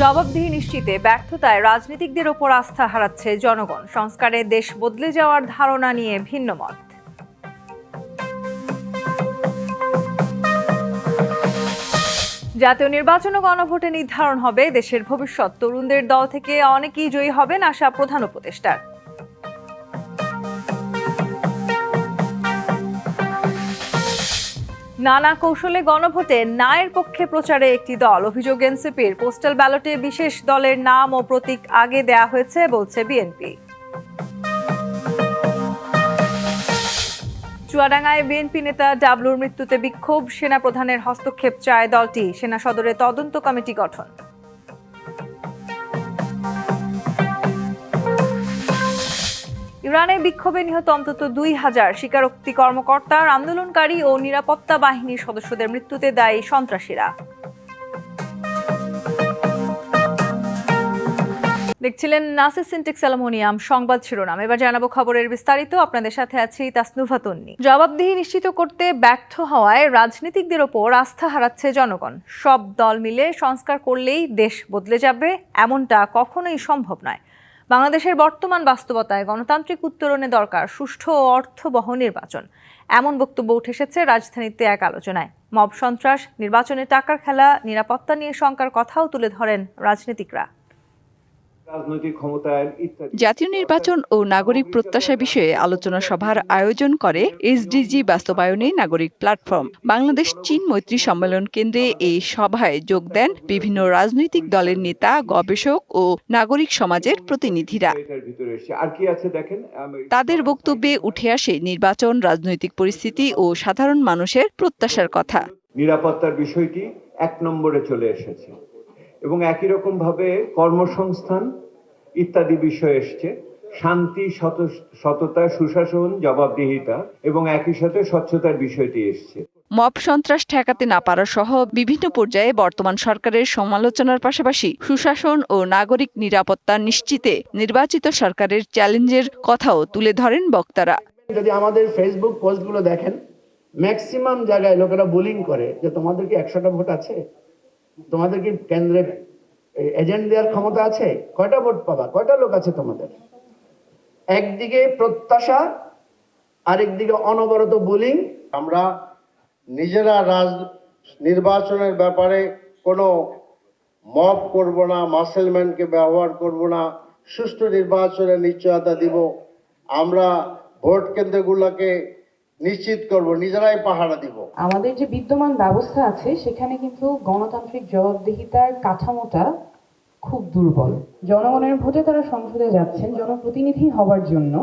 জবাবদিহি নিশ্চিতে ব্যর্থতায় রাজনীতিকদের ওপর আস্থা হারাচ্ছে জনগণ। সংস্কারে দেশ বদলে যাওয়ার ধারণা নিয়ে ভিন্ন মত। জাতীয় নির্বাচন ও গণভোটে নির্ধারণ হবে দেশের ভবিষ্যৎ। তরুণদের দল থেকে অনেকেই জয়ী হবেন আশা প্রধান উপদেষ্টার। নানা কৌশলে গণভোটে নায়ের পক্ষে প্রচারে একটি দল। অভিযোগ এনসিপির। পোস্টাল ব্যালটে বিশেষ দলের নাম ও প্রতীক আগে দেয়া হয়েছে, বলছে বিএনপি। চুয়াডাঙ্গায় বিএনপি নেতা ডাবলুর মৃত্যুতে বিক্ষোভ। সেনা প্রধানের হস্তক্ষেপ চায় দলটি। সেনা সদরে তদন্ত কমিটি গঠন। ইরানে বিক্ষোভে নিহত অন্তত দুই হাজার স্বীকারোক্তি কর্মকর্তার আন্দোলনকারী ও নিরাপত্তা বাহিনীর সদস্যদের মৃত্যুতে দায়ী সন্ত্রাসীরা। দেখছিলেন নাসির সিনটেক্স অ্যালুমিনিয়াম সংবাদ শিরোনাম। এবার জানাব খবরের বিস্তারিত। আপনাদের সাথে আছি তাসনুভা তন্নি। জবাবদিহি নিশ্চিত করতে ব্যর্থ হওয়ায় রাজনীতিকদের ওপর আস্থা হারাচ্ছে জনগণ। সব দল মিলে সংস্কার করলেই দেশ বদলে যাবে, এমনটা কখনোই সম্ভব নয়। বাংলাদেশের বর্তমান বাস্তবতায় গণতান্ত্রিক উত্তরণে দরকার সুষ্ঠু ও অর্থবহ নির্বাচন। এমন বক্তব্য উঠে এসেছে রাজধানীতে এক আলোচনায়। মব সন্ত্রাস, নির্বাচনে টাকার খেলা, নিরাপত্তা নিয়ে শঙ্কার কথাও তুলে ধরেন রাজনীতিকরা। রাজনৈতিক ক্ষমতায়ন ইত্যাদি। জাতীয় নির্বাচন ও নাগরিক প্রত্যাশা বিষয়ে আলোচনা সভার আয়োজন করে এসডিজি বাস্তবায়নে নাগরিক প্ল্যাটফর্ম। বাংলাদেশ চীন মৈত্রী সম্মেলন কেন্দ্রে এই সভায় যোগ দেন বিভিন্ন রাজনৈতিক দলের নেতা গবেষক ও নাগরিক সমাজের প্রতিনিধিরা। তাদের বক্তব্যে উঠে আসে নির্বাচন রাজনৈতিক পরিস্থিতি ও সাধারণ মানুষের প্রত্যাশার কথা। নিরাপত্তার বিষয়টি এক নম্বরে চলে এসেছে। এবং একই রকম ভাবে কর্মসংস্থান ইত্যাদি বিষয় এসছে। শান্তি সত- সততা সুশাসন জবাবদিহিতা এবং একই সাথে স্বচ্ছতার বিষয়টি এসছে। মব সন্ত্রাস ঠেকাতে না পারা সহ বিভিন্ন পর্যায়ে বর্তমান সরকারের সমালোচনার পাশাপাশি সুশাসন ও নাগরিক নিরাপত্তা নিশ্চিতে নির্বাচিত সরকারের চ্যালেঞ্জের কথাও তুলে ধরেন বক্তারা। যদি আমাদের ফেসবুক পোস্টগুলো দেখেন ম্যাক্সিমাম জায়গায় লোকেরা বুলিং করে যে তোমাদের কি একশোটা ভোট আছে? তোমাদের কি কেন্দ্রে এজেন্ট দেওয়ার ক্ষমতা আছে? কয়টা ভোট পাবা? কয়টা লোক আছে তোমাদের? একদিকে প্রত্যাশা, আরেকদিকে অনবরত বুলিং। আমরা নিজেরা রাজ নির্বাচনের ব্যাপারে কোনো মব করব না, মাসেলম্যানকে ব্যবহার করব না, সুষ্ঠু নির্বাচনের নিশ্চয়তা দিব। আমরা ভোট কেন্দ্রগুলোকে নিশ্চিত করব নিজেরাই পাহারা দিব। আমাদের যে বিদ্যমান ব্যবস্থা আছে সেখানে কিন্তু গণতান্ত্রিক জবাবদিহিতার কাঠামোটা খুব দুর্বল। জনগণের ভোটে তারা সংসদে যাচ্ছেন জনপ্রতিনিধি হওয়ার জন্য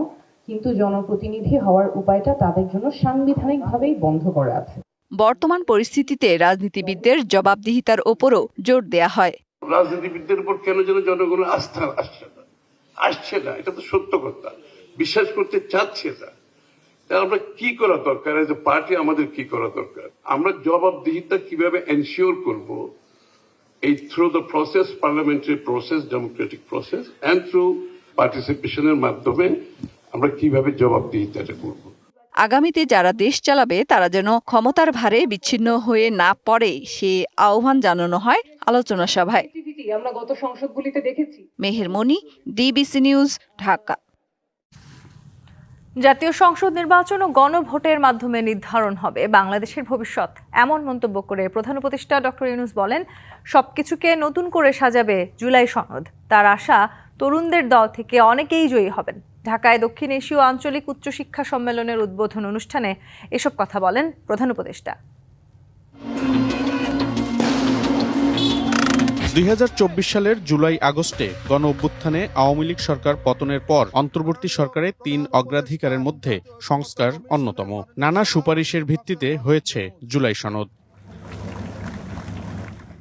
কিন্তু জনপ্রতিনিধি হওয়ার উপায়টা তাদের জন্য সাংবিধানিকভাবেই বন্ধ করা আছে। বর্তমান পরিস্থিতিতে রাজনীতিবিদদের জবাবদিহিতার ওপরও জোর দেয়া হয়। রাজনীতিবিদদের উপর কেন যেন জনগণের আস্থা আসছে না? আসছে না এটা তো সত্য কথা। বিশ্বাস করতে চাচ্ছে না। আমরা কি করা দরকার? এজ এ পার্টি আমাদের কি করা দরকার? আমরা জবাবদিহিতা কীভাবে এনশিওর করব? এই through the process parliamentary process democratic process and through পার্টিসিপেশনের মাধ্যমে আমরা কীভাবে জবাবদিহিতাটা করব? আগামীতে যারা দেশ চালাবে তারা যেন ক্ষমতার ভারে বিচ্ছিন্ন হয়ে না পড়ে সে আহ্বান জানানো হয় আলোচনা সভায়। আমরা গত সংসদগুলিতে দেখেছি। মেহের মনি ডিবিসি নিউজ ঢাকা। জাতীয় সংসদ নির্বাচন ও গণভোটের মাধ্যমে নির্ধারণ হবে। বাংলাদেশের ভবিষ্যৎ, এমন মন্তব্য করে প্রধান উপদেষ্টা ডক্টর ইউনুস বলেন, সবকিছুকে নতুন করে সাজাবে জুলাই সনদ। তার আশা, তরুণদের দল থেকে অনেকেই জয়ী হবেন। ঢাকায় দক্ষিণ এশীয় আঞ্চলিক উচ্চশিক্ষা সম্মেলনের উদ্বোধন অনুষ্ঠানে এসব কথা বলেন প্রধান উপদেষ্টা। দুই হাজার চব্বিশ সালের জুলাই আগস্টে গণ অভ্যুত্থানে আওয়ামী লীগ সরকার পতনের পর অন্তর্বর্তী সরকারের তিন অগ্রাধিকারের মধ্যে সংস্কার অন্যতম। নানা সুপারিশের ভিত্তিতে হয়েছে জুলাই সনদ।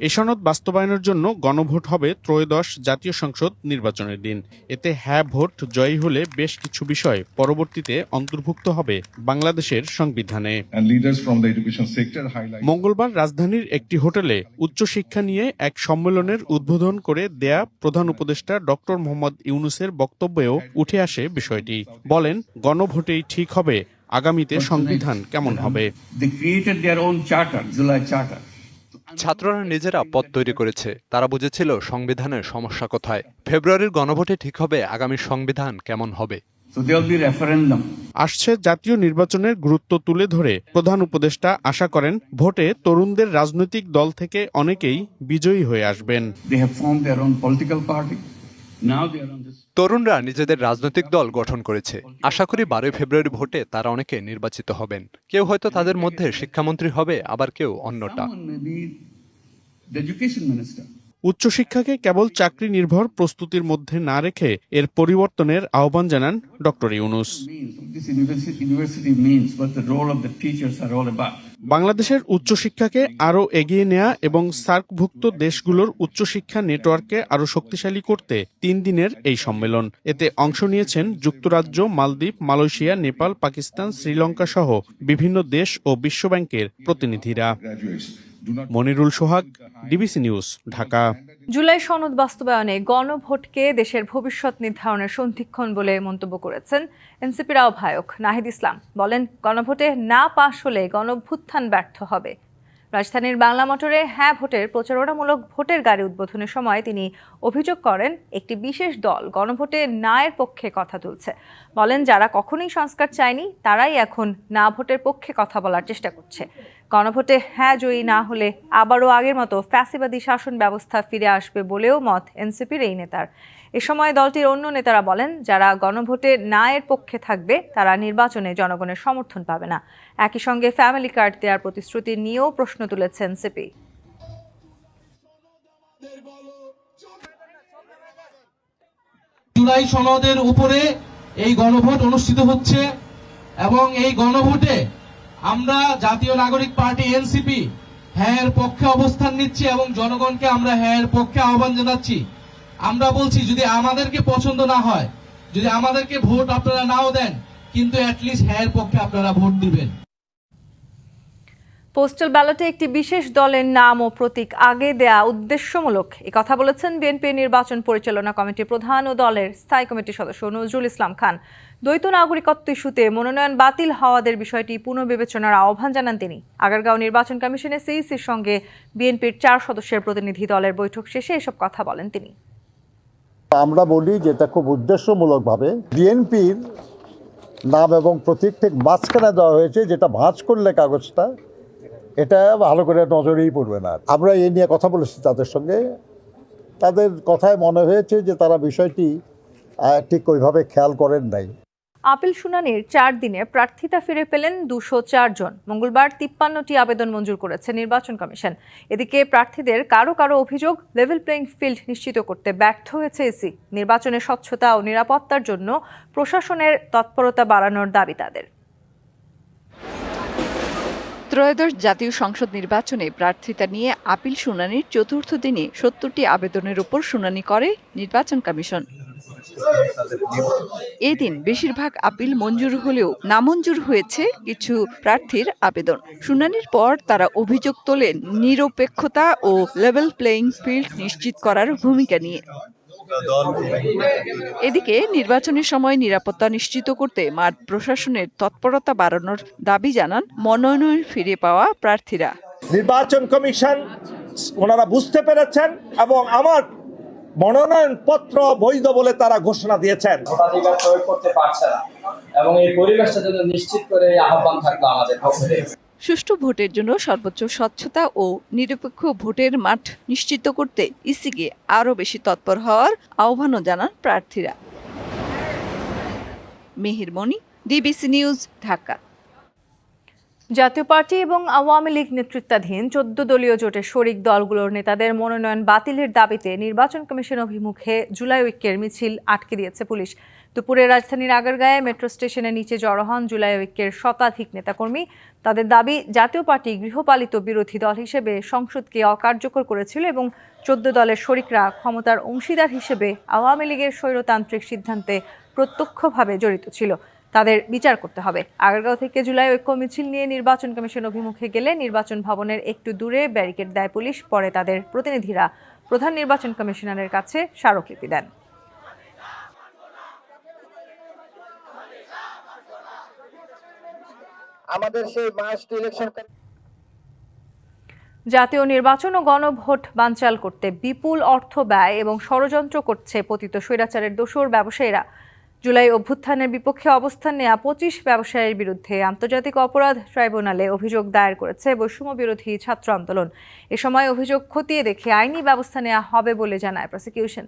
এ সনদ বাস্তবায়নের জন্য গণভোট হবে ত্রয়োদশ জাতীয় সংসদ নির্বাচনের দিন। এতে হ্যাঁ ভোট জয়ী হলে বেশ কিছু বিষয় পরবর্তীতে অন্তর্ভুক্ত হবে বাংলাদেশের সংবিধানে। মঙ্গলবার রাজধানীর একটি হোটেলে উচ্চশিক্ষা নিয়ে এক সম্মেলনের উদ্বোধন করে দেয়া প্রধান উপদেষ্টা ডক্টর মোহাম্মদ ইউনুসের বক্তব্যেও উঠে আসে বিষয়টি। বলেন গণভোটেই ঠিক হবে আগামীতে সংবিধান কেমন হবে? ছাত্ররা নিজেরা পথ তৈরি করেছে। তারা বুঝেছিল সংবিধানের সমস্যা কোথায়। ফেব্রুয়ারির গণভোটে ঠিক হবে আগামী সংবিধান কেমন হবে. আসছে জাতীয় নির্বাচনের গুরুত্ব তুলে ধরে প্রধান উপদেষ্টা আশা করেন ভোটে তরুণদের রাজনৈতিক দল থেকে অনেকেই বিজয়ী হয়ে আসবেন। তরুণরা নিজেদের রাজনৈতিক দল গঠন করেছে। আশা করি বারোই ফেব্রুয়ারি ভোটে তারা অনেকে নির্বাচিত হবেন। কেউ হয়তো তাদের মধ্যে শিক্ষামন্ত্রী হবে আবার কেউ অন্যটা. উচ্চশিক্ষাকে কেবল চাকরি নির্ভর প্রস্তুতির মধ্যে না রেখে এর পরিবর্তনের আহ্বান জানান ডক্টর ইউনুস। বাংলাদেশের উচ্চশিক্ষাকে আরও এগিয়ে নেয়া এবং সার্কভুক্ত দেশগুলোর উচ্চশিক্ষা নেটওয়ার্ককে আরও শক্তিশালী করতে তিন দিনের এই সম্মেলন। এতে অংশ নিয়েছেন যুক্তরাজ্য, মালদ্বীপ, মালয়েশিয়া, নেপাল, পাকিস্তান, শ্রীলঙ্কা সহ বিভিন্ন দেশ ও বিশ্বব্যাংকের প্রতিনিধিরা। মনিরুল সোহাগ, ডিবিসি নিউজ, ঢাকা। জুলাই সনদ বাস্তবায়নে গণভোটকে দেশের ভবিষ্যৎ নির্ধারণের সন্ধিক্ষণ বলে মন্তব্য করেছেন এনসিপির আহ্বায়ক নাহিদ ইসলাম। বলেন, গণভোটে না পাশ হলে গণভুত্থান ব্যর্থ হবে। রাজধানীর বাংলা মোটরে হ্যাঁ ভোটের প্রচারণামূলক ভোটের গাড়ি উদ্বোধনের সময় তিনি অভিযোগ করেন, একটি বিশেষ দল গণভোটে না এর পক্ষে কথা তুলছে। বলেন, যারা কখনোই সংস্কার চায়নি, তারাই এখন না ভোটের পক্ষে কথা বলার চেষ্টা করছে। গণভোটে হ্যাঁ জয়ী না হলে আবারও আগের মতো ফ্যাসিবাদী শাসন ব্যবস্থা ফিরে আসবে বলেও মত এনসিপির এই নেতার। এ সময় দলটির অন্য নেতারা বলেন, যারা গণভোটে না এর পক্ষে থাকবে, তারা নির্বাচনে জনগণের সমর্থন পাবে না। একই সঙ্গে ফ্যামিলি কার্ড দেওয়ার প্রতিশ্রুতি নিয়েও প্রশ্ন তুলেছেন এনসিপি জুলাই সনদের উপরে এই গণভোট অনুষ্ঠিত হচ্ছে এবং এই গণভোটে আমরা জাতীয় নাগরিক পার্টি এনসিপি হ্যাঁ পক্ষে অবস্থান নিচ্ছি এবং জনগণকে আমরা হ্যাঁ পক্ষে আহ্বান জানাচ্ছি। আমরা বলছি যদি আমাদেরকে পছন্দ না হয়, যদি আমাদেরকে ভোট আপনারা নাও দেন, কিন্তু অ্যাটলিস্ট হ্যাঁ পক্ষে আপনারা ভোট দিবেন। পোস্টাল ব্যালটে একটি বিশেষ দলের নাম ও প্রতীক আগে দেয়া উদ্দেশ্যমূলক। এ কথা বলেছেন বিএনপি নির্বাচন পরিচালনা কমিটির প্রধান ও দলের স্থায়ী কমিটির সদস্য নজরুল ইসলাম খান। দ্বৈত নাগরিকত্ব ইস্যুতে মনোনয়ন বাতিল হওয়াদের বিষয়টি পুনর্বিবেচনার আহ্বান জানান তিনি। আগারগাঁও নির্বাচন কমিশনে সিইসির সঙ্গে বিএনপির চার সদস্যের প্রতিনিধি দলের বৈঠক শেষে এসব কথা বলেন তিনি। আমরা বলি যেটা খুব উদ্দেশ্যমূলকভাবে, বিএনপির নাম এবং প্রতীক ঠিক মাঝখানে দেওয়া হয়েছে, যেটা ভাঁজ করলে কাগজটা, এটা ভালো করে নজরেই পড়বে না। আমরা এ নিয়ে কথা বলেছি তাদের সঙ্গে। তাদের কথায় মনে হয়েছে যে তারা বিষয়টি ঠিক ওইভাবে খেয়াল করেন নাই। আপিল শুনানির চার দিনে প্রার্থিতা ফিরে পেলেন দুশো জন। মঙ্গলবার তিপ্পান্নটি আবেদন মঞ্জুর করেছে নির্বাচন কমিশন। এদিকে প্রার্থীদের কারও কারও অভিযোগ লেভেল প্লেইং ফিল্ড নিশ্চিত করতে ব্যর্থ হয়েছে এসি। নির্বাচনের স্বচ্ছতা ও নিরাপত্তার জন্য প্রশাসনের তৎপরতা বাড়ানোর দাবি তাদের। ত্রয়োদশ জাতীয় সংসদ নির্বাচনে প্রার্থিতা নিয়ে আপিল শুনানির চতুর্থ দিনে সত্তরটি আবেদনের উপর শুনানি করে নির্বাচন কমিশন। এদিন বেশিরভাগ আপিল মঞ্জুর হলেও নামঞ্জুর হয়েছে কিছু প্রার্থীর আবেদন। শুনানির পর তারা অভিযোগ তোলেন নিরপেক্ষতা ও লেভেল প্লেইং ফিল্ড নিশ্চিত করার ভূমিকা নিয়ে। এদিকে নির্বাচনের সময় নিরাপত্তা নিশ্চিত করতে মাঠ প্রশাসনের তৎপরতা বাড়ানোর দাবি জানান মনোনয়ন ফিরে পাওয়া প্রার্থীরা। নির্বাচন কমিশন, ওনারা বুঝতে পেরেছেন এবং আমার মনোনয়ন পত্র বৈধ বলে তারা ঘোষণা দিয়েছেন। ভোটাধিকার প্রয়োগ করতে পারছে না এবং এই পরিবেশটা যদি নিশ্চিত করে আহ্বান থাকল আমাদের সুষ্ঠু ভোটের জন্য সর্বোচ্চ স্বচ্ছতা ও নিরপেক্ষ ভোটের মাঠ নিশ্চিত করতে ইসিকে আরও বেশি তৎপর হওয়ার আহ্বানও জানান প্রার্থীরা। মেহির মনি ডিবিসি নিউজ ঢাকা। জাতীয় পার্টি এবং আওয়ামী লীগ নেতৃত্বাধীন চোদ্দ দলীয় জোটের শরিক দলগুলোর নেতাদের মনোনয়ন বাতিলের দাবিতে নির্বাচন কমিশন অভিমুখে জুলাই ঐক্যের মিছিল আটকে দিয়েছে পুলিশ। দুপুরে রাজধানীর আগারগাঁয়ে মেট্রো স্টেশনের নিচে জড়ো হন জুলাই ঐক্যের শতাধিক নেতাকর্মী। তাদের দাবি, জাতীয় পার্টি গৃহপালিত বিরোধী দল হিসেবে সংসদকে অকার্যকর করেছিল এবং চোদ্দ দলের শরিকরা ক্ষমতার অংশীদার হিসেবে আওয়ামী লীগের স্বৈরতান্ত্রিক সিদ্ধান্তে প্রত্যক্ষভাবে জড়িত ছিল। তাদের বিচার করতে হবে। আগারগাঁও থেকে জুলাই ঐক্য মিছিল নিয়ে নির্বাচন কমিশন অভিমুখে গেলে নির্বাচন ভবনের একটু দূরে ব্যারিকেড দেয় পুলিশ পরে তাদের প্রতিনিধিরা প্রধান নির্বাচন কমিশনারের কাছে স্মারকলিপি দেন। আমাদের সেই মাস্ট ইলেকশন জাতীয় নির্বাচন ও গণভোট বানচাল করতে বিপুল অর্থ ব্যয় এবং ষড়যন্ত্র করছে পতিত স্বৈরাচারের দোসর ব্যবসায়ীরা। জুলাই অভ্যুত্থানের বিপক্ষে অবস্থান নেয়া পঁচিশ ব্যবসায়ীর বিরুদ্ধে আন্তর্জাতিক অপরাধ ট্রাইব্যুনালে অভিযোগ দায়ের করেছে বৈষম্য বিরোধী ছাত্র আন্দোলন। এ সময় অভিযোগ খতিয়ে দেখে আইনি ব্যবস্থা নেওয়া হবে বলে জানায় প্রসিকিউশন।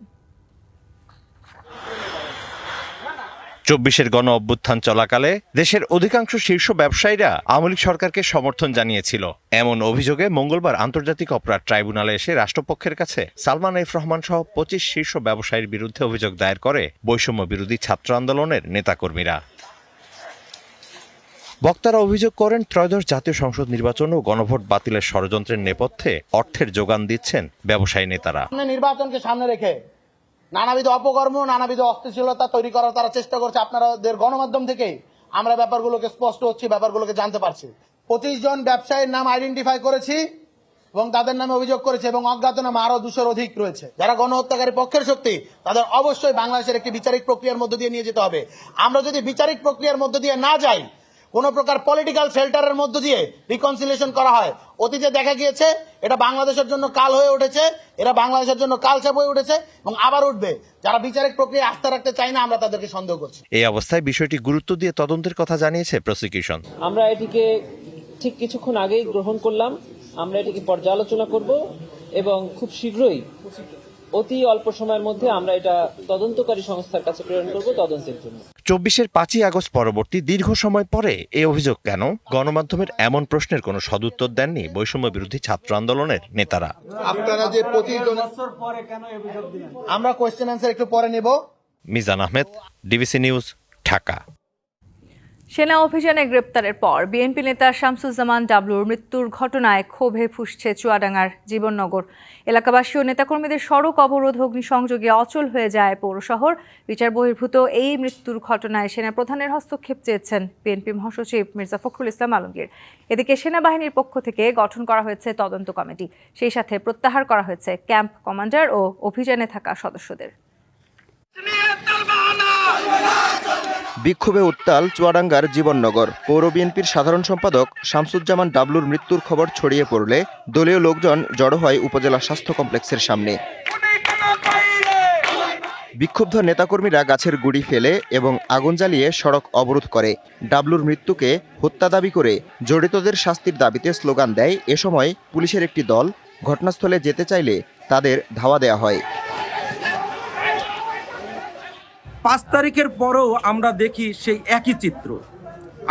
চব্বিশের গণ অভ্যুত্থান চলাকালে দেশের অধিকাংশ শীর্ষ ব্যবসায়ীরা আওয়ামী সরকারকে সমর্থন জানিয়েছিল। এমন অভিযোগে মঙ্গলবার আন্তর্জাতিক অপরাধ ট্রাইব্যুনালে এসে রাষ্ট্রপক্ষের কাছে সালমান এফ রহমান সহ পঁচিশ শীর্ষ ব্যবসায়ীর বিরুদ্ধে অভিযোগ দায়ের করে বৈষম্য বিরোধী ছাত্র আন্দোলনের নেতাকর্মীরা। বক্তারা অভিযোগ করেন, ত্রয়োদশ জাতীয় সংসদ নির্বাচন ও গণভোট বাতিলের ষড়যন্ত্রের নেপথ্যে অর্থের যোগান দিচ্ছেন ব্যবসায়ী নেতারা। নির্বাচনকে সামনে রেখে নানাবিধ অপকর্ম, নানাবিধ অস্থিতিশীলতা তৈরি করার তারা চেষ্টা করছে আপনাদের গণমাধ্যম থেকে। আমরা ব্যাপারগুলোকে স্পষ্ট হচ্ছি, ব্যাপারগুলোকে জানতে পারছি। পঁচিশ জন ব্যবসায়ীর নাম আইডেন্টিফাই করেছি এবং তাদের নামে অভিযোগ করেছে এবং অজ্ঞাতনামা আরও দুশোর অধিক রয়েছে। যারা গণহত্যাকারী পক্ষের শক্তি, তাদের অবশ্যই বাংলাদেশের একটি বিচারিক প্রক্রিয়ার মধ্য দিয়ে নিয়ে যেতে হবে। আমরা যদি বিচারিক প্রক্রিয়ার মধ্য দিয়ে না যাই কোন প্রকার পলিটিক্যাল শেল্টারের মধ্য দিয়ে রিকনসিলিয়েশন করা হয়। অতীতে দেখা গিয়েছে এটা বাংলাদেশের জন্য কাল হয়ে উঠেছে এরা বাংলাদেশের জন্য কালচাপ হয়ে উঠেছে এবং আবার উঠবে। যারা বিচারিক প্রক্রিয়া আস্থা রাখতে চায় না আমরা তাদেরকে সন্দেহ করছি। এই অবস্থায় বিষয়টি গুরুত্ব দিয়ে তদন্তের কথা জানিয়েছে প্রসিকিউশন আমরা এটিকে ঠিক কিছুক্ষণ আগেই গ্রহণ করলাম। আমরা এটিকে পর্যালোচনা করব এবং খুব শীঘ্রই অতি অল্প সময়ের মধ্যে আমরা এটা তদন্তকারী সংস্থার কাছে প্রেরণ করব তদন্তের জন্য। চব্বিশের পাঁচই আগস্ট পরবর্তী দীর্ঘ সময় পরে এই অভিযোগ কেন? গণমাধ্যমের এমন প্রশ্নের কোনো সদুত্তর দেননি বৈষম্য বিরোধী ছাত্র আন্দোলনের নেতারা। আপনারা যে আমরা কোয়েশ্চেন অ্যান্সার একটু পরে নেব। মিজান আহমেদ ডিবিসি নিউজ ঢাকা। সেনা অভিযানে গ্রেপ্তারের পর বিএনপি নেতা শামসুজ্জামান ডাবলুর মৃত্যুর ঘটনায় ক্ষোভে ফুসছে চুয়াডাঙ্গার জীবননগর। এলাকাবাসী ও নেতাকর্মীদের সড়ক অবরোধ, অগ্নিসংযোগে অচল হয়ে যায় পৌর শহর। বিচার বহির্ভূত এই মৃত্যুর ঘটনায় সেনা প্রধানের হস্তক্ষেপ চেয়েছেন বিএনপি মহাসচিব মির্জা ফখরুল ইসলাম আলমগীর। এদিকে সেনাবাহিনীর পক্ষ থেকে গঠন করা হয়েছে তদন্ত কমিটি। সেই সাথে প্রত্যাহার করা হয়েছে ক্যাম্প কমান্ডার ও অভিযানে থাকা সদস্যদের। বিক্ষোভে উত্তাল চুয়াডাঙ্গার জীবননগর। পৌর বিএনপির সাধারণ সম্পাদক শামসুজ্জামান ডাবলুর মৃত্যুর খবর ছড়িয়ে পড়লে দলীয় লোকজন জড়ো হয় উপজেলা স্বাস্থ্য কমপ্লেক্সের সামনে। বিক্ষুব্ধ নেতাকর্মীরা গাছের গুড়ি ফেলে এবং আগুন জ্বালিয়ে সড়ক অবরোধ করে। ডাবলুর মৃত্যুকে হত্যা দাবি করে জড়িতদের শাস্তির দাবিতে স্লোগান দেয় এ সময় পুলিশের একটি দল। ঘটনাস্থলে যেতে চাইলে তাদের ধাওয়া দেওয়া হয়। পাঁচ তারিখের পরেও আমরা দেখি সেই একই চিত্র।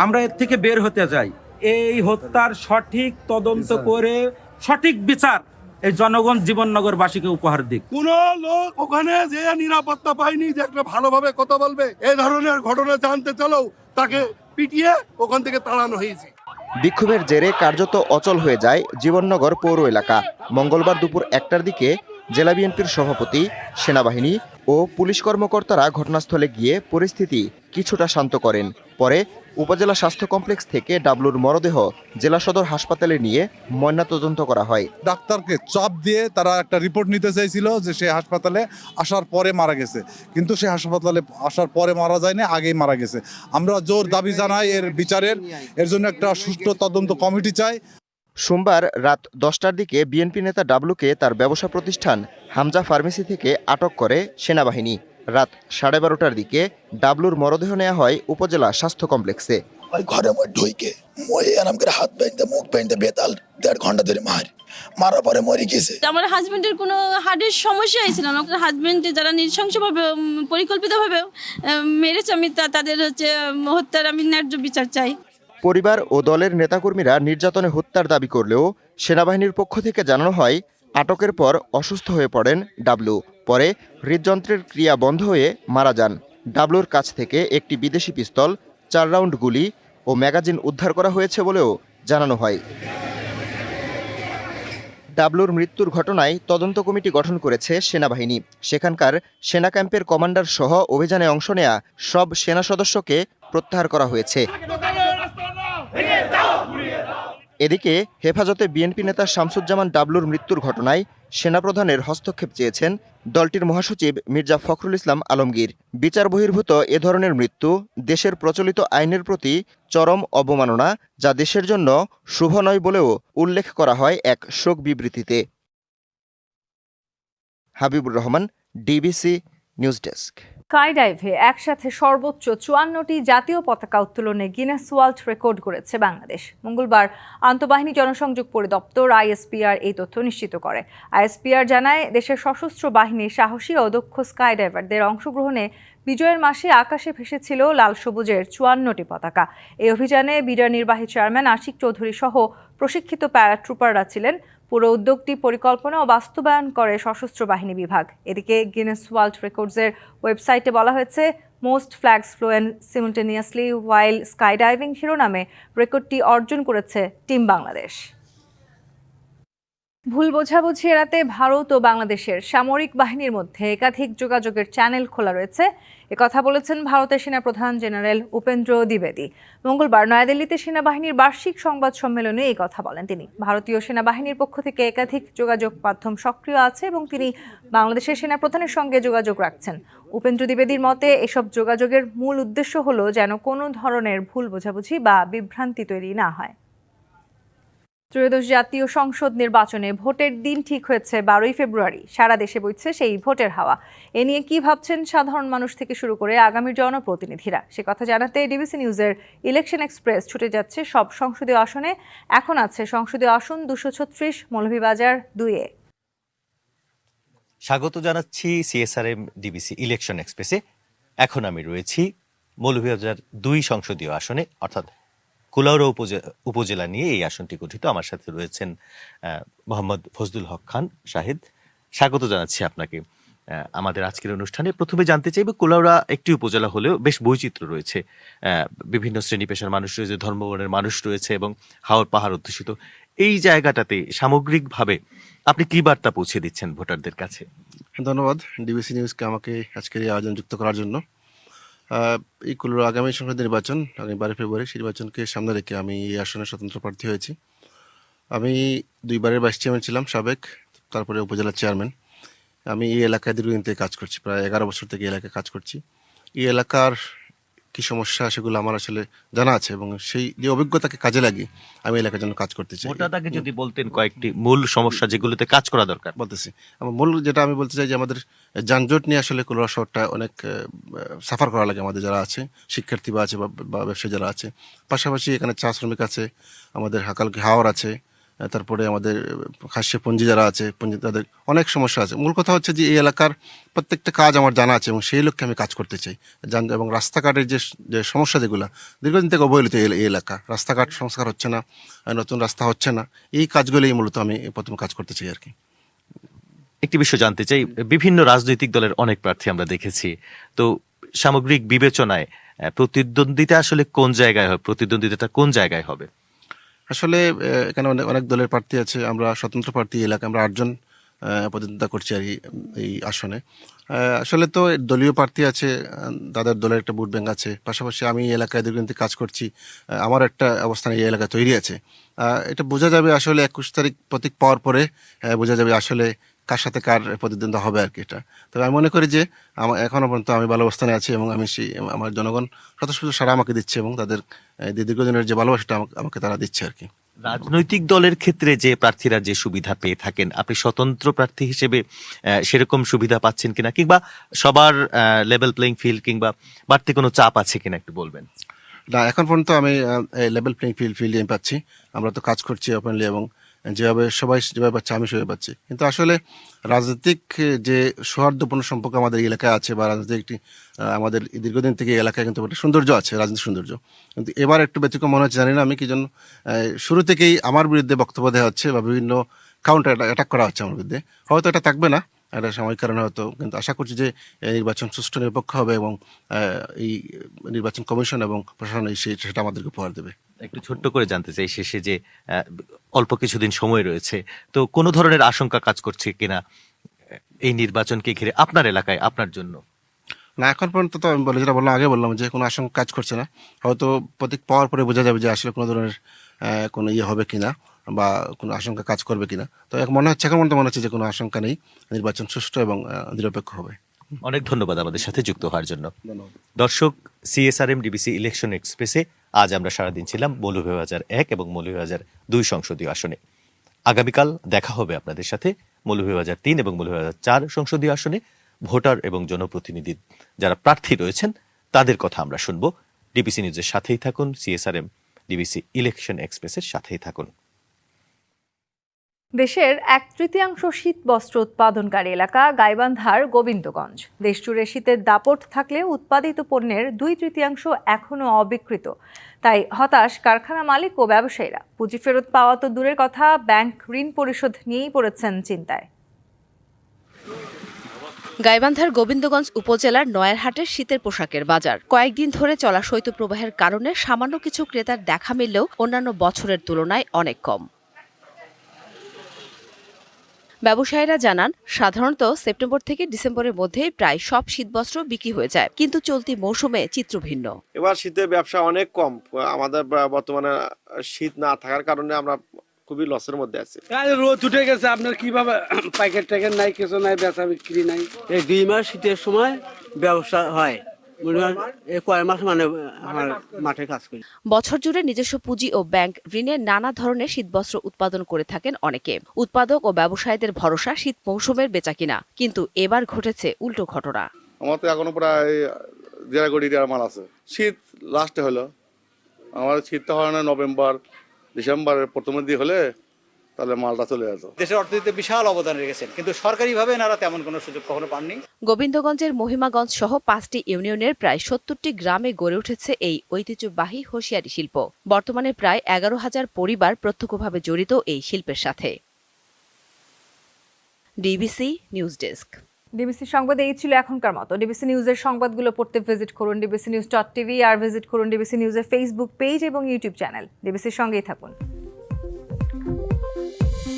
আমরা এর থেকে বের হতে যাই। এই হত্যার সঠিক তদন্ত করে সঠিক বিচার এই জনগণ জীবননগরবাসীকে উপহার দিক। কোন লোক ওখানে যে নিরাপত্তা পায়নি যে একটা ভালোভাবে কথা বলবে এই ধরনের ঘটনা জানতে চলো তাকে পিটিয়ে ওখান থেকে তাড়ানো হয়েছে। বিক্ষোভের জেরে কার্যত অচল হয়ে যায় জীবননগর পৌর এলাকা। মঙ্গলবার দুপুর একটার দিকে জেলা বিএনপির সভাপতি, সেনাবাহিনী ও পুলিশ কর্মকর্তারা ঘটনাস্থলে গিয়ে পরিস্থিতি কিছুটা শান্ত করেন। পরে উপজেলা স্বাস্থ্য কমপ্লেক্স থেকে ডাবলুর মরদেহ জেলা সদর হাসপাতালে নিয়ে ময়নাতদন্ত করা হয়। ডাক্তারকে চাপ দিয়ে তারা একটা রিপোর্ট নিতে চাইছিল যে সে হাসপাতালে আসার পরে মারা গেছে। কিন্তু সে হাসপাতালে আসার পরে মারা যায়নি, আগেই মারা গেছে। আমরা জোর দাবি জানাই এর বিচারের। এর জন্য একটা সুষ্ঠু তদন্ত কমিটি চাই। সোমবার রাত দশটার দিকে বিএনপি নেতা ডাবলুকে তার ব্যবসা প্রতিষ্ঠান হামজা ফার্মেসি থেকে আটক করে সেনাবাহিনী। রাত সাড়ে বারোটার দিকে ডাবলুর মরদেহ নেওয়া হয় উপজেলা স্বাস্থ্য কমপ্লেক্সে। ওই ঘরের মধ্যে ঢুইকে মই এরম করে হাত বাইতে মুখ বাইতে বেতাল দেড় ঘণ্টা ধরে মার। মারার পরে মরে গেছে। আমার হাজবেন্ডের কোনো হার্টের সমস্যা হয়েছিল? না হাজবেন্ড যারা নৃশংসভাবে পরিকল্পিতভাবে মেরেছে আমি তা- তাদের হচ্ছে হত্যার আমি ন্যায্য বিচার চাই। পরিবার ও দলের নেতাকর্মীরা নির্যাতনে হত্যার দাবি করলেও সেনাবাহিনীর পক্ষ থেকে জানানো হয়, আটকের পর অসুস্থ হয়ে পড়েন ডাবলু। পরে হৃদযন্ত্রের ক্রিয়া বন্ধ হয়ে মারা যান। ডাবলুর কাছ থেকে একটি বিদেশি পিস্তল, চার রাউন্ড গুলি ও ম্যাগাজিন উদ্ধার করা হয়েছে বলেও জানানো হয়। ডাবলুর মৃত্যুর ঘটনায় তদন্ত কমিটি গঠন করেছে সেনাবাহিনী। সেখানকার সেনা ক্যাম্পের কমান্ডার সহ অভিযানে অংশ নেয়া সব সেনা সদস্যকে প্রত্যাহার করা হয়েছে। এদিকে হেফাজতে বিএনপি নেতা শামসুজ্জামান ডাবলুর মৃত্যুর ঘটনায় সেনাপ্রধানের হস্তক্ষেপ চেয়েছেন দলটির মহাসচিব মির্জা ফখরুল ইসলাম আলমগীর। বিচার বহির্ভূত এ ধরনের মৃত্যু দেশের প্রচলিত আইনের প্রতি চরম অবমাননা যা দেশের জন্য শুভ নয় বলেও উল্লেখ করা হয় এক শোক বিবৃতিতে। Habibur Rahman, DBC news desk. স্কাইডাইভে একসাথে সর্বোচ্চ চুয়ান্নটি জাতীয় পতাকা উত্তোলনে গিনেস ওয়ার্ল্ড রেকর্ড করেছে বাংলাদেশ। মঙ্গলবার আন্তঃবাহিনী জনসংযোগ পরিদপ্তর আইএসপিআর এই তথ্য নিশ্চিত করে। আইএসপিআর জানায়, দেশের সশস্ত্র বাহিনীর সাহসী ও দক্ষ স্কাইডাইভারদের অংশগ্রহণে বিজয়ের মাসে আকাশে ভেসেছিল লাল সবুজের চুয়ান্নটি পতাকা। এই অভিযানে বিডার নির্বাহী চেয়ারম্যান আশিক চৌধুরী সহ প্রশিক্ষিত প্যারাট্রুপাররা ছিলেন। পুরো উদ্যোগটি পরিকল্পনা ও বাস্তবায়ন করে সশস্ত্র বাহিনী বিভাগ। এদিকে গিনেস ওয়ার্ল্ড রেকর্ডসের ওয়েবসাইটে বলা হয়েছে মোস্ট ফ্ল্যাগস ফ্লোয়েন সিমultaneously ওয়াইল স্কাইডাইভিং শিরোনামে রেকর্ডটি অর্জন করেছে টিম বাংলাদেশ। ভুল বোঝাবুঝি এড়াতে ভারত ও বাংলাদেশের সামরিক বাহিনীর মধ্যে একাধিক যোগাযোগের চ্যানেল খোলা রয়েছে। একথা বলেছেন ভারতের সেনাপ্রধান জেনারেল উপেন্দ্র দ্বিবেদী। মঙ্গলবার নয়াদিল্লিতে সেনাবাহিনীর বার্ষিক সংবাদ সম্মেলনে এই কথা বলেন তিনি। ভারতীয় সেনাবাহিনীর পক্ষ থেকে একাধিক যোগাযোগ মাধ্যম সক্রিয় আছে এবং তিনি বাংলাদেশের সেনাপ্রধানের সঙ্গে যোগাযোগ রাখছেন। উপেন্দ্র দ্বিবেদীর মতে, এসব যোগাযোগের মূল উদ্দেশ্য হলো যেন কোনো ধরনের ভুল বোঝাবুঝি বা বিভ্রান্তি তৈরি না হয়। ত্রয়োদশ জাতীয় সংসদ নির্বাচনে ভোটের দিন ঠিক হয়েছে বারোই ফেব্রুয়ারি। সারা দেশে বইছে সেই ভোটের হাওয়া। এ নিয়ে কি ভাবছেন সাধারণ মানুষ থেকে শুরু করে আগামী জনপ্রতিনিধিরা? সে কথা জানাতে ডিবিসি নিউজের ইলেকশন এক্সপ্রেস ছুটে যাচ্ছে সব সংসদীয় আসনে। এখন আছে সংসদীয় আসন দুশো ছত্রিশ, মৌলভীবাজার দুইয়ে স্বাগত জানাচ্ছি সিএসআরএম ডিবিসি ইলেকশন এক্সপ্রেসে। এখন আমি রয়েছি মৌলভীবাজার দুই সংসদীয় আসনে, অর্থাৎ কুলাউড়া উপজে- উপজেলা নিয়ে এই আসনটি গঠিত। আমার সাথে রয়েছেন মোহাম্মদ ফজলুল হক খান শাহিদ স্বাগত জানাচ্ছি আপনাকে। আমাদের আজকের অনুষ্ঠানে প্রথমে জানতে চাইব কুলাউড়া একটি উপজেলা হলেও বেশ বৈচিত্র্য রয়েছে। বিভিন্ন শ্রেণি পেশার মানুষ রয়েছে, ধর্মবর্ণের মানুষ রয়েছে এবং হাওর পাহাড় অধ্যুষিত। এই জায়গাটাতে সামগ্রিকভাবে আপনি কি বার্তা পৌঁছে দিচ্ছেন ভোটারদের কাছে? ধন্যবাদ। ডিবিসি নিউজকে আমাকে আজকের এই আয়োজন যুক্ত করার জন্য। এই আগামী সংসদ নির্বাচন, আগামী বারো ফেব্রুয়ারি, সেই নির্বাচনকে সামনে রেখে আমি এই আসনে স্বতন্ত্র প্রার্থী হয়েছি। আমি দুইবারের ভাইস চেয়ারম্যান ছিলাম, সাবেক, তারপরে উপজেলা চেয়ারম্যান। আমি এই এলাকায় দীর্ঘদিন থেকে কাজ করছি, প্রায় এগারো বছর থেকে এলাকায় কাজ করছি। এই এলাকার কি সমস্যা সেগুলো আমার আসলে জানা আছে এবং সেই যে অভিজ্ঞতাকে কাজে লাগিয়ে আমি এলাকার জন্য কাজ করতে চাই। ভোটারটাকে যদি বলতেন কয়েকটি মূল সমস্যা যেগুলোতে কাজ করা দরকার। বলতেছি। আমার মূল যেটা আমি বলতে চাই যে আমাদের যানজট নিয়ে আসলে কলোরা শহরটা অনেক সাফার করা লাগে আমাদের যারা আছে শিক্ষার্থী বা আছে বা বা ব্যবসায়ী যারা আছে। পাশাপাশি এখানে চা শ্রমিক আছে আমাদের হাকাল হাওয়ার আছে তারপরে আমাদের খাসিয়া পঞ্জি যারা আছে, পঞ্জি তাদের অনেক সমস্যা আছে। মূল কথা হচ্ছে যে, এই এলাকার প্রত্যেকটা কাজ আমার জানা আছে এবং সেই লক্ষ্যে আমি কাজ করতে চাই। যান এবং রাস্তাঘাটের যে যে সমস্যা যেগুলো, দীর্ঘদিন থেকে অবহেলিত এই এলাকা। রাস্তাঘাট সংস্কার হচ্ছে না নতুন রাস্তা হচ্ছে না। এই কাজগুলোই মূলত আমি প্রথম কাজ করতে চাই আর কি। একটি বিষয় জানতে চাই, বিভিন্ন রাজনৈতিক দলের অনেক প্রার্থী আমরা দেখেছি। তো সামগ্রিক বিবেচনায় প্রতিদ্বন্দ্বিতা আসলে কোন জায়গায় হবে প্রতিদ্বন্দ্বিতাটা কোন জায়গায় হবে? আসলে এখানে অনেক অনেক দলের প্রার্থী আছে। আমরা স্বতন্ত্র প্রার্থী এলাকা আমরা আটজন প্রতিদ্বন্দ্বিতা করছি আর এই আসনে। আসলে তো দলীয় প্রার্থী আছে, দাদার দলের একটা বুট ব্যাংক আছে। পাশাপাশি আমি এই এলাকায় দীর্ঘদিন কাজ করছি আমার একটা অবস্থান এই এলাকায় তৈরি আছে। এটা বোঝা যাবে আসলে একুশ তারিখ প্রতীক পাওয়ার পরে বোঝা যাবে আসলে কার সাথে কার প্রতিদ্বন্দ্বিতা হবে আর কি এটা। তবে আমি মনে করি যে আমার এখনও পর্যন্ত আমি ভালো অবস্থানে আছি এবং আমি সেই আমার জনগণ স্বতঃস্ফূর্ত সারা আমাকে দিচ্ছে এবং তাদের দীর্ঘদিনের যে ভালোবাসাটা আমাকে আমাকে তারা দিচ্ছে আর কি। রাজনৈতিক দলের ক্ষেত্রে যে প্রার্থীরা যে সুবিধা পেয়ে থাকেন আপনি স্বতন্ত্র প্রার্থী হিসেবে সেরকম সুবিধা পাচ্ছেন কিনা? কিংবা সবার লেভেল প্লেইং ফিল্ড কিংবা বাড়তি কোনো চাপ আছে কিনা একটু বলবেন? না এখন পর্যন্ত আমি লেভেল প্লেইং ফিল্ড ফিল্ডে পাচ্ছি। আমরা তো কাজ করছি ওপেনলি এবং যেভাবে সবাই যেভাবে পাচ্ছে, আমি সেভাবে পাচ্ছি। কিন্তু আসলে রাজনৈতিক যে সৌহার্দ্যপূর্ণ সম্পর্ক আমাদের এলাকায় আছে বা রাজনৈতিক একটি আমাদের দীর্ঘদিন থেকে এলাকায় কিন্তু একটা সৌন্দর্য আছে, রাজনৈতিক সৌন্দর্য। কিন্তু এবার একটু ব্যতিক্রম মনে হচ্ছে, জানি না আমি কি জন্য শুরু থেকেই আমার বিরুদ্ধে বক্তব্য দেওয়া হচ্ছে বা বিভিন্ন কাউন্টার অ্যাটাক করা হচ্ছে আমার বিরুদ্ধে। হয়তো এটা থাকবে না এটা সাময়িক কারণে হয়তো কিন্তু আশা করছি যে নির্বাচন সুষ্ঠু নিরপেক্ষ হবে এবং এই নির্বাচন কমিশন এবং প্রশাসন এই সেটা আমাদেরকে উপহার দেবে। একটু ছোট্ট করে জানতে চাই শেষে যে অল্প কিছুদিন সময় রয়েছে তো কোনো ধরনের আশঙ্কা কাজ করছে কিনা এই নির্বাচনকে ঘিরে আপনার এলাকায় আপনার জন্য? না এখন পর্যন্ত তো আমি বলে যেটা বললাম আগে বললাম যে কোনো আশঙ্কা কাজ করছে না। হয়তো প্রতীক পাওয়ার পরে বোঝা যাবে যে আসলে কোনো ধরনের কোনো ইয়ে হবে কিনা। বা কোনো আশঙ্কা কাজ করবে কিনা। তো এখন মনে হচ্ছে এখন মনে হচ্ছে যে কোনো আশঙ্কা নেই নির্বাচন সুষ্ঠু এবং নিরপেক্ষ হবে। অনেক ধন্যবাদ আমাদের সাথে যুক্ত হওয়ার জন্য। দর্শক সিএসআরএম ডিবিসি ইলেকশন এক্সপ্রেসে আজ আমরা সারাদিন ছিলাম মৌলভীবাজার এক এবং মৌলভীবাজার দুই সংসদীয় আসনে। আগামীকাল দেখা হবে আপনাদের সাথে মৌলভীবাজার তিন এবং মৌলভীবাজার চার সংসদীয় আসনে ভোটার এবং জনপ্রতিনিধি যারা প্রার্থী রয়েছেন তাদের কথা আমরা শুনব। ডিবিসি নিউজের সাথেই থাকুন সিএসআরএম ডিবিসি ইলেকশন এক্সপ্রেসের সাথেই থাকুন। দেশের এক তৃতীয়াংশ শীত বস্ত্র উৎপাদনকারী এলাকা গাইবান্ধার গোবিন্দগঞ্জ। দেশজুড়ে শীতের দাপট থাকলেও উৎপাদিত পণ্যের দুই তৃতীয়াংশ এখনও অবিকৃত তাই হতাশ কারখানা মালিক ও ব্যবসায়ীরা। পুঁজি ফেরত পাওয়া তো দূরের কথা, ব্যাংক ঋণ পরিশোধ নিয়েই পড়েছেন চিন্তায়। গাইবান্ধার গোবিন্দগঞ্জ উপজেলার নয়ারহাটের শীতের পোশাকের বাজার। কয়েকদিন ধরে চলা শৈত্যপ্রবাহের কারণে সামান্য কিছু ক্রেতার দেখা মিললেও অন্যান্য বছরের তুলনায় অনেক কম। ব্যবসায়ীরা জানান সাধারণত সেপ্টেম্বর থেকে ডিসেম্বরের মধ্যে প্রায় সব শীতবস্ত্র বিক্রি হয়ে যায় কিন্তু চলতি মৌসুমে চিত্র ভিন্ন। এবার শীতের ব্যবসা অনেক কম আমাদের বর্তমানে শীত না থাকার কারণে আমরা খুবই লসের মধ্যে আছি। রোদ উঠে গেছে আপনার কীভাবে প্যাকেট ট্যাকেট নাই কিছু নাই বেচা বিক্রি নাই? এই দুই মাস শীতের সময় ব্যবসা হয়। কয় মাস মানে আমার মাঠে কাজ করি। বছর জুড়ে নিজস্ব পুঁজি ও ব্যাংক ঋণে নানা ধরনের শীতবস্ত্র উৎপাদন করে থাকেন অনেকে। উৎপাদক ও ব্যবসায়ীদের ভরসা শীত মৌসুমের বেচাকিনা কিন্তু এবার ঘটেছে উল্টো ঘটনা। আমার তো এখনও প্রায় দেড় কোটি টাকার মাল আছে। শীত লাস্টে হলো। আমার শীতটা হয় না নভেম্বর ডিসেম্বরের প্রথমের দিকে হলে তাহলে মালটা চলে যেত দেশের অর্থনীতিতে বিশাল অবদান রেখেছেন কিন্তু সরকারিভাবে এনারা তেমন কোনো সুযোগ কখনো পাননি। গোবিন্দগঞ্জের মহিমাগঞ্জ সহ পাঁচটি ইউনিয়নের প্রায় সত্তরটি গ্রামে গড়ে উঠেছে এই ঐতিহ্যবাহী হোশিয়ারি শিল্প। বর্তমানে প্রায় এগারো হাজার পরিবার প্রত্যক্ষভাবে জড়িত এই শিল্পের সাথে। DBC news desk. ডিবিসি সংবাদ এই ছিল এখনকার মতো। ডিবিসি নিউজের সংবাদগুলো পড়তে ভিজিট করুন ডিবিসি নিউজ ডট টিভি আর ভিজিট করুন ডিবিসি নিউজের ফেসবুক পেজ এবং ইউটিউব চ্যানেল ডিবিসির সঙ্গেই থাকুন।